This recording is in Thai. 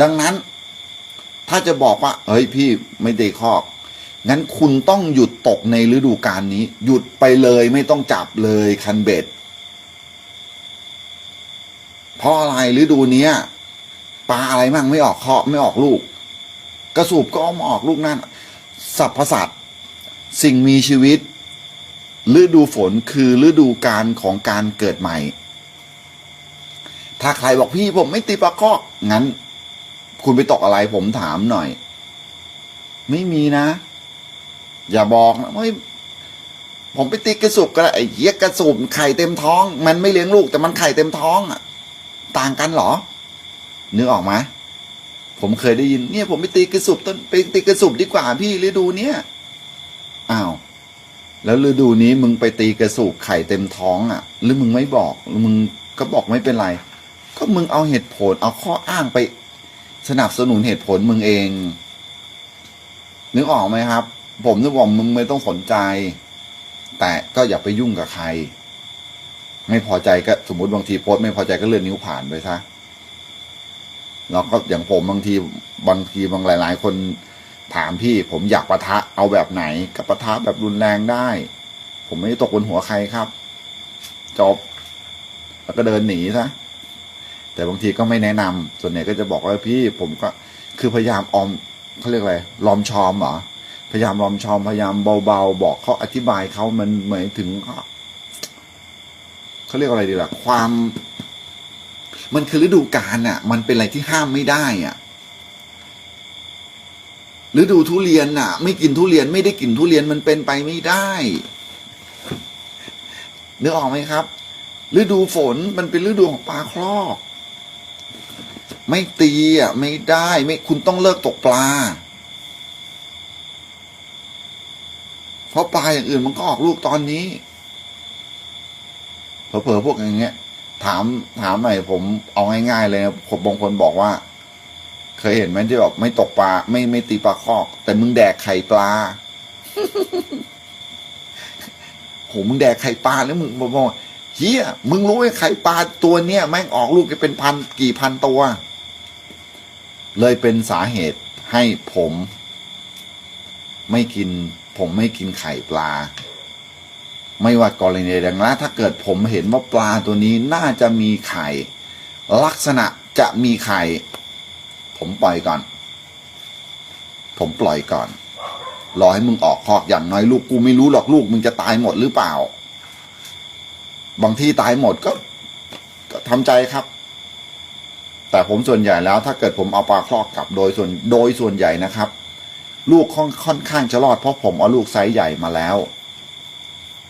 ดังนั้น ถ้าจะบอกว่า เฮ้ยพี่ไม่ตีคอก งั้นคุณต้องหยุดตกในฤดูกาลนี้ หยุดไปเลยไม่ต้องจับเลยคันเบ็ด เพราะอะไรฤดูเนี้ยปลาอะไรมั่งไม่ออกเคาะไม่ออกลูก กระสูบก็อมาออกลูกนั่นสรรพสัตว์สิ่งมีชีวิตฤดูฝนคือฤดูการของการเกิดใหม่ ถ้าใครบอกพี่ผมไม่ตีปลาคอกงั้น คุณไปตกอะไรผมถามหน่อย ไม่มีนะ อย่าบอกนะไม่ผมไปตีกระสุบก็ได้ไอ้เหี้ยกระสุบไข่เต็มท้อง มันไม่เลี้ยงลูกแต่มันไข่เต็มท้องอะ ต่างกันเหรอนึกออกไหมผมเคยได้ยิน เนี่ย ผมไปตีกระสุบต้นไปตีกระสุบดีกว่าพี่ฤดูเนี้ยอ้าวแล้วฤดูนี้มึงไปตีกระสูบไข่เต็มท้องอะ หรือมึงไม่บอกหรือมึงก็บอกไม่เป็นไร ก็มึงเอาเหตุผลเอาข้ออ้างไป สนับสนุนเหตุผลมึงเอง นึกออกไหมครับ ผมนึกว่ามึงไม่ต้องสนใจ แต่ก็อย่าไปยุ่งกับใคร ไม่พอใจก็สมมติบางทีโพสไม่พอใจก็เลื่อนนิ้วผ่านไปซะแล้วก็อย่างผมบางทีบางทีบางหลาย ๆ คนถามพี่ผมอยากปะทะเอาแบบไหนกับปะทะแบบรุนแรงได้ ผมไม่ได้ตกบนหัวใครครับ จบ แล้วก็เดินหนีซะ แต่บางทีก็ไม่แนะนำส่วนใหญ่ก็จะบอกว่าพี่ผมก็คือพยายามออมเขาเรียกอะไรลอมชอมเหรอพยายามลอมชอมพยายามเบาๆ บอกเขาอธิบายเขามันเหมือนถึงเขาเรียกอะไรดีล่ะ ความ มันคือฤดูกาลน่ะ มันเป็นอะไรที่ห้ามไม่ได้อะฤดูทุเรียนน่ะ ไม่กินทุเรียนไม่ได้กินทุเรียนมันเป็นไปไม่ได้นึกออกไหมครับฤดูฝนมันเป็นฤดูของปลาคลอก ไม่ตีอะไม่ได้ไม่คุณต้องเลิกตกปลา เพราะปลาอย่างอื่นมันก็ออกลูกตอนนี้เผลอๆพวกอย่างเงี้ย ถามถามหน่อยผมเอาง่ายๆเลยผมบางคนบอกว่า เคยเห็นไหมที่แบอกไม่ตกปลา ไม่ไม่ตีปลาคอก แต่มึงแดกไข่ปลาโหมึงแดกไข่ปลาแล้วมึงบอกเฮียมึงรู้ไหมไข่ปลาตัวเนี้ยแม่งออกลูกกันเป็นพันกี่พันตัว เลยเป็นสาเหตุให้ผม ไม่กิน ผมไม่กินไข่ปลา ไม่ว่ากรณีใดดังนั้นถ้าเกิดผมเห็นว่าปลาตัวนี้น่าจะมีไข่ ลักษณะจะมีไข่ ผมปล่อยก่อน ผมปล่อยก่อนรอให้มึงออกคอกอย่างน้อยลูกกูไม่รู้หรอกลูกมึงจะตายหมดหรือเปล่า บางที่ตายหมดก็ ก็ทำใจครับ แต่ผมส่วนใหญ่แล้วถ้าเกิดผมเอาปลาคลอกกลับโดยส่วนโดยส่วนใหญ่นะครับ ลูกค่อนค่อนข้างจะรอดเพราะผมเอาลูกไซส์ใหญ่มาแล้ว